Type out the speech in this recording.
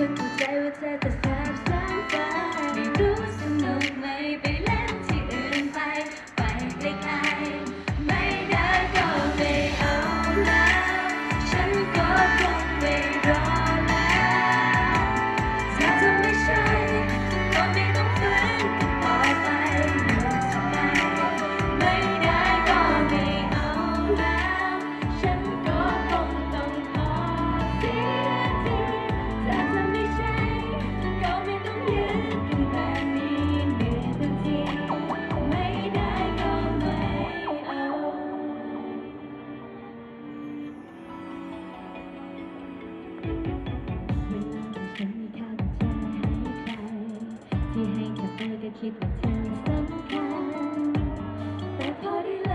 Today we take a step, to step. Maybe we should move, maybe. I could keep pretending some kind. That party. Like